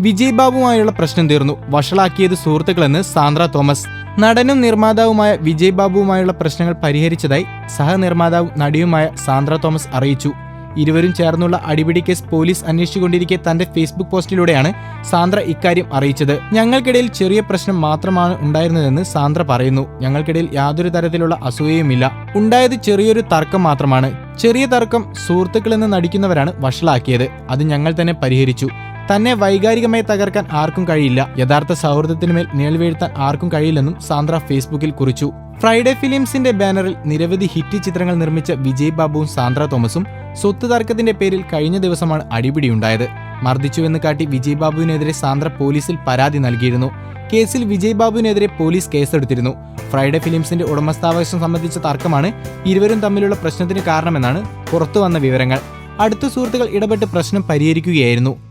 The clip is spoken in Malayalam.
വിജയ് ബാബുമായുള്ള പ്രശ്നം തീർന്നു. വഷളാക്കിയത് സുഹൃത്തുക്കളെന്ന് സാന്ദ്ര തോമസ്. നടനും നിർമ്മാതാവുമായ വിജയ് ബാബുവുമായുള്ള പ്രശ്നങ്ങൾ പരിഹരിച്ചതായി സഹനിർമ്മാതാവും നടിയുമായ സാന്ദ്ര തോമസ് അറിയിച്ചു. ഇരുവരും ചേർന്നുള്ള അടിപിടി കേസ് പോലീസ് അന്വേഷിച്ചുകൊണ്ടിരിക്കെ തന്റെ ഫേസ്ബുക്ക് പോസ്റ്റിലൂടെയാണ് സാന്ദ്ര ഇക്കാര്യം അറിയിച്ചത്. ഞങ്ങൾക്കിടയിൽ ചെറിയ പ്രശ്നം മാത്രമാണ് ഉണ്ടായിരുന്നതെന്ന് സാന്ദ്ര പറയുന്നു. ഞങ്ങൾക്കിടയിൽ യാതൊരു തരത്തിലുള്ള അസൂയയുമില്ല. ഉണ്ടായത് ചെറിയൊരു തർക്കം മാത്രമാണ്. ചെറിയ തർക്കം സുഹൃത്തുക്കളെന്ന് നടിക്കുന്നവരാണ് വഷളാക്കിയത്. അത് ഞങ്ങൾ തന്നെ പരിഹരിച്ചു. തന്നെ വൈകാരികമായി തകർക്കാൻ ആർക്കും കഴിയില്ല. യഥാർത്ഥ സൗഹൃദത്തിനുമേൽ നിഴൽ വീഴ്ത്താൻ ആർക്കും കഴിയില്ലെന്നും സാന്ദ്ര ഫേസ്ബുക്കിൽ കുറിച്ചു. ഫ്രൈഡേ ഫിലിംസിന്റെ ബാനറിൽ നിരവധി ഹിറ്റ് ചിത്രങ്ങൾ നിർമ്മിച്ച വിജയ് ബാബുവും സാന്ദ്ര തോമസും സ്വത്ത് തർക്കത്തിന്റെ പേരിൽ കഴിഞ്ഞ ദിവസമാണ് അടിപിടിയുണ്ടായത്. മർദ്ദിച്ചുവെന്ന് കാട്ടി വിജയ് ബാബുവിനെതിരെ സാന്ദ്ര പോലീസിൽ പരാതി നൽകിയിരുന്നു. കേസിൽ വിജയ് ബാബുവിനെതിരെ പോലീസ് കേസെടുത്തിരുന്നു. ഫ്രൈഡേ ഫിലിംസിന്റെ ഉടമസ്ഥാവകാശം സംബന്ധിച്ച തർക്കമാണ് ഇരുവരും തമ്മിലുള്ള പ്രശ്നത്തിന് കാരണമെന്നാണ് പുറത്തുവന്ന വിവരങ്ങൾ. അടുത്ത സുഹൃത്തുക്കൾ ഇടപെട്ട് പ്രശ്നം പരിഹരിക്കുകയായിരുന്നു.